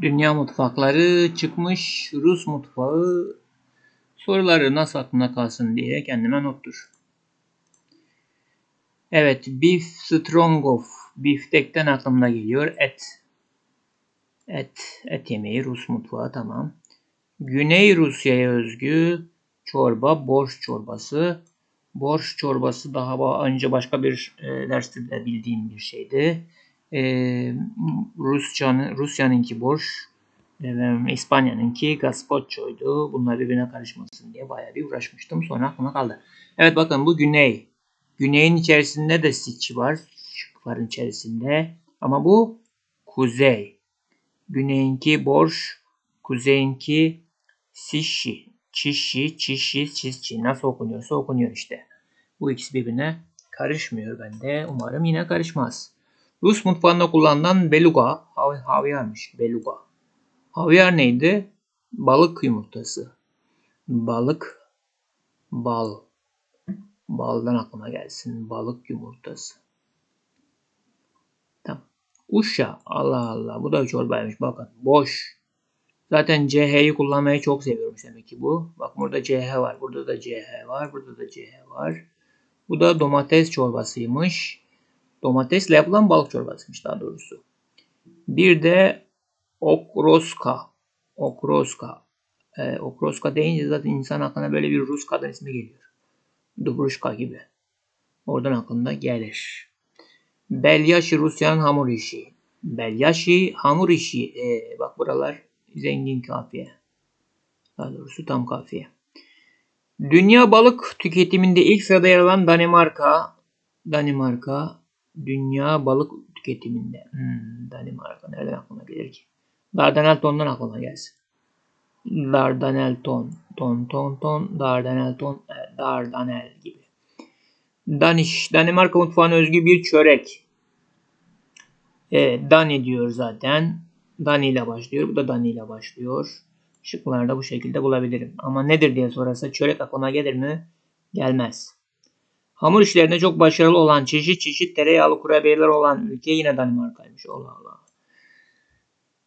Dünya mutfakları çıkmış. Rus mutfağı soruları nasıl aklına kalsın diye kendime nottur. Evet, beef stroganoff. Biftekten aklımda geliyor. Et. Et, et yemeği Rus mutfağı tamam. Güney Rusya'ya özgü çorba, borş çorbası. Borş çorbası daha önce başka bir e, derste de bildiğim bir şeydi. E, Rusya'nın Rusya'nınki borş, e, İspanya'nınki gazpacho'ydu. Bunlar birbirine karışmasın diye bayağı bir uğraşmıştım. Sonra aklıma kaldı. Evet bakın bu güney. Güneyin içerisinde de siç var. Şıkların içerisinde. Ama bu kuzey. Güneyinki borş, kuzeyinki sişi. Çişi, çişi, çişi. Nasıl okunuyorsa okunuyor işte. Bu ikisi birbirine karışmıyor bende. Umarım yine karışmaz. Rus mutfağında kullanılan beluga, hav havyarmış beluga. Havyar neydi? Balık yumurtası. Balık, bal. Baldan aklıma gelsin. Balık yumurtası. Tamam. Uşa. Allah Allah. Bu da çorbaymış. Bakın. Boş. Zaten CH'yi kullanmayı çok seviyorum demek ki bu. Bak burada CH var. Burada da CH var. Burada da CH var. Bu da domates çorbasıymış. Domatesle yapılan balık çorbasıymış daha doğrusu. Bir de okroska. Okroska. Ee, okroska deyince zaten insan aklına böyle bir Rus kadın ismi geliyor. Dubruşka gibi. Oradan aklında gelir. Belyaşi Rusya'nın hamur işi. Belyaşi hamur işi. Ee, bak buralar zengin kafiye. Daha doğrusu tam kafiye. Dünya balık tüketiminde ilk sırada yer alan Danimarka. Danimarka. Dünya balık tüketiminde. Hmm, Danimarka. Nereden aklıma gelir ki? Dardanel tondan aklıma gelsin. Dardanel ton. Ton ton ton. Dardanel ton. E, Dardanel gibi. Daniş. Danimarka mutfağına özgü bir çörek. E, Dani diyor zaten. Dani ile başlıyor. Bu da Dani ile başlıyor. Şıklarda bu şekilde bulabilirim. Ama nedir diye sorarsa çörek aklıma gelir mi? Gelmez. Hamur işlerinde çok başarılı olan çeşit çeşit tereyağlı kurabiyeler olan ülke yine Danimarka'ymış. Allah Allah.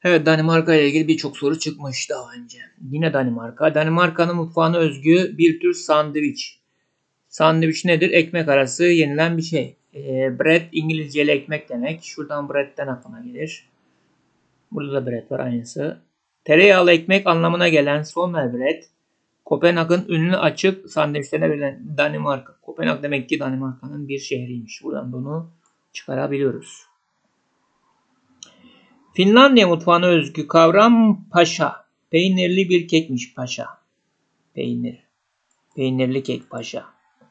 Evet Danimarka ile ilgili birçok soru çıkmış daha önce. Yine Danimarka. Danimarka'nın mutfağına özgü bir tür sandviç. Sandviç nedir? Ekmek arası yenilen bir şey. E, bread İngilizce'li ekmek demek. Şuradan bread'den aklıma gelir. Burada da bread var aynısı. Tereyağlı ekmek anlamına gelen Sommerbread, Kopenhag'ın ünlü açık sandviçlerine verilen Danimarka. Kopenhag demek ki Danimarka'nın bir şehriymiş. Buradan bunu çıkarabiliyoruz. Finlandiya mutfağına özgü kavram paşa. Peynirli bir kekmiş paşa. Peynir. Peynirli kek paşa.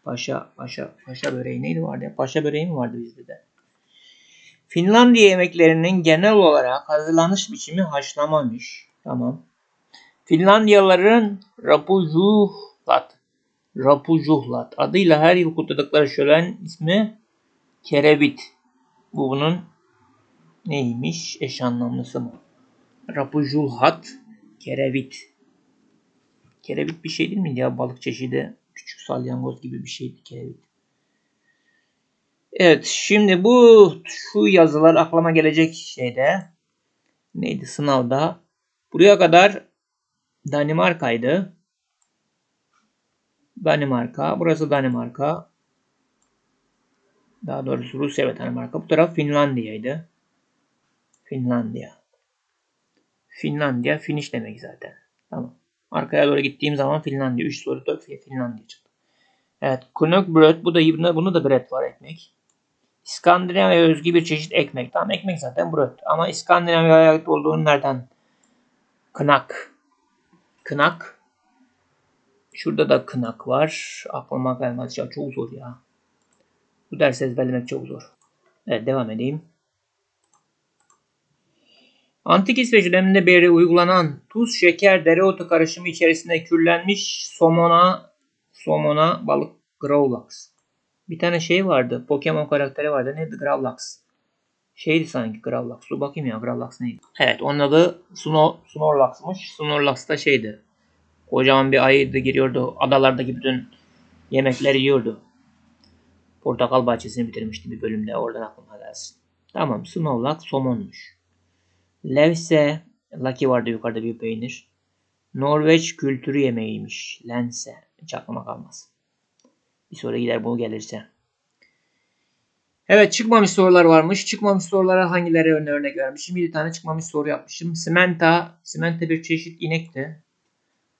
Paşa, paşa, paşa böreği neydi vardı ya? Paşa böreği mi vardı bizde de? Finlandiya yemeklerinin genel olarak hazırlanış biçimi haşlamamış. Tamam. Finlandiyalıların Rapujuhlat Rapujuhlat adıyla her yıl kutladıkları şölen ismi Kerevit. Bu bunun neymiş? Eş anlamlısı mı? Rapujuhlat Kerevit. Kerevit bir şey değil mi ya? Balık çeşidi. Küçük salyangoz gibi bir şeydi kerevit. Evet şimdi bu şu yazılar aklıma gelecek şeyde neydi sınavda buraya kadar Danimarka'ydı. Danimarka. Burası Danimarka. Daha doğrusu Rusya ve Danimarka. Bu taraf Finlandiya'ydı. Finlandiya. Finlandiya finish demek zaten. Tamam. Arkaya doğru gittiğim zaman Finlandiya. 3 soru 4 Finlandiya çıktı. Evet. Knökbröd. Bu da bunu da bread var ekmek. İskandinavya özgü bir çeşit ekmek. Tamam ekmek zaten bröt. Ama İskandinavya'ya ait olduğunu nereden? Kınak. Kınak. Şurada da kınak var. Aklıma gelmez ya çok zor ya. Bu dersi ezberlemek çok zor. Evet devam edeyim. Antik İsveç döneminde beri uygulanan tuz, şeker, dereotu karışımı içerisinde kürlenmiş somona somona balık gravlax. Bir tane şey vardı. Pokemon karakteri vardı. Neydi? Gravlax. Şeydi sanki Gravlax. Dur bakayım ya Gravlax neydi? Evet onun adı Sno Snorlax'mış. Snorlax da şeydi. Kocaman bir ayıydı giriyordu. Adalardaki bütün yemekleri yiyordu. Portakal bahçesini bitirmişti bir bölümde. Oradan aklıma gelsin. Tamam Snorlax somonmuş. Levse Lucky vardı yukarıda bir peynir. Norveç kültürü yemeğiymiş. Lense. Hiç aklıma kalmaz. Bir sonra gider bunu gelirse. Evet çıkmamış sorular varmış. Çıkmamış sorulara hangileri örne örnek vermişim? Bir tane çıkmamış soru yapmışım. Simenta. Simenta bir çeşit inekti.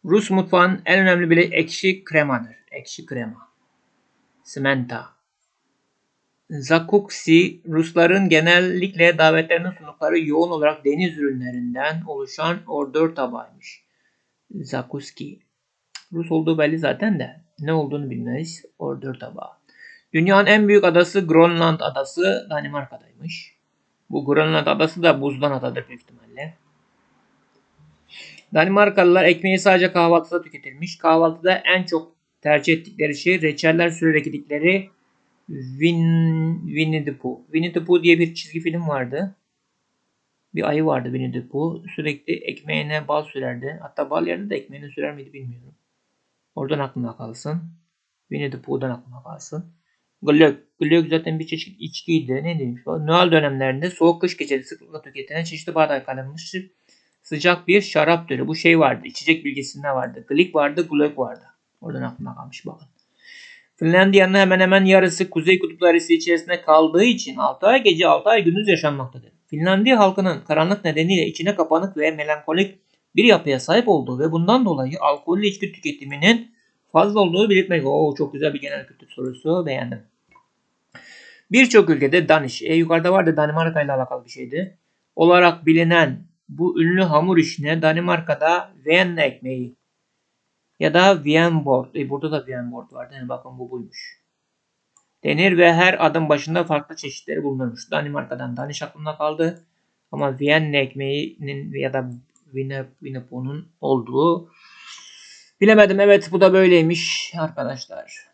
Rus mutfağın en önemli bile ekşi kremadır. Ekşi krema. Simenta. Zakuksi, Rusların genellikle davetlerinin sundukları yoğun olarak deniz ürünlerinden oluşan ordör tabağıymış. Zakuski. Rus olduğu belli zaten de ne olduğunu bilmeyiz. Ordör tabağı. Dünyanın en büyük adası Grönland adası Danimarka'daymış. Bu Grönland adası da buzdan adadır büyük ihtimalle. Danimarkalılar ekmeği sadece kahvaltıda tüketilmiş. Kahvaltıda en çok tercih ettikleri şey reçeller sürerek yedikleri Win, Winnie the Pooh. Winnie the Pooh diye bir çizgi film vardı. Bir ayı vardı Winnie the Pooh. Sürekli ekmeğine bal sürerdi. Hatta bal yerine de ekmeğine sürer miydi bilmiyorum. Oradan aklımda kalsın. Winnie the Pooh'dan aklımda kalsın. Glögg. Glögg zaten bir çeşit içkiydi. Ne demiş? Noel dönemlerinde soğuk kış gecesi sıklıkla tüketilen çeşitli bardak kalınmış sıcak bir şarap türü. Bu şey vardı. İçecek bilgisinde vardı. Glik vardı, Glögg vardı. Oradan aklımda kalmış bakın. Finlandiya'nın hemen hemen yarısı kuzey kutupları içerisinde kaldığı için 6 ay gece 6 ay gündüz yaşanmaktadır. Finlandiya halkının karanlık nedeniyle içine kapanık ve melankolik bir yapıya sahip olduğu ve bundan dolayı alkollü içki tüketiminin fazla olduğu belirtmek. Oo çok güzel bir genel kültür sorusu beğendim. Birçok ülkede Danish, e, yukarıda vardı Danimarka ile alakalı bir şeydi. Olarak bilinen bu ünlü hamur işine Danimarka'da Vienna ekmeği ya da Vienboard. E, burada da Vienboard vardı. Yani bakın bu buymuş. Denir ve her adım başında farklı çeşitleri bulunurmuş. Danimarka'dan Danish aklımda kaldı. Ama Vienna ekmeğinin ya da Winnepo'nun olduğu bilemedim. Evet bu da böyleymiş arkadaşlar.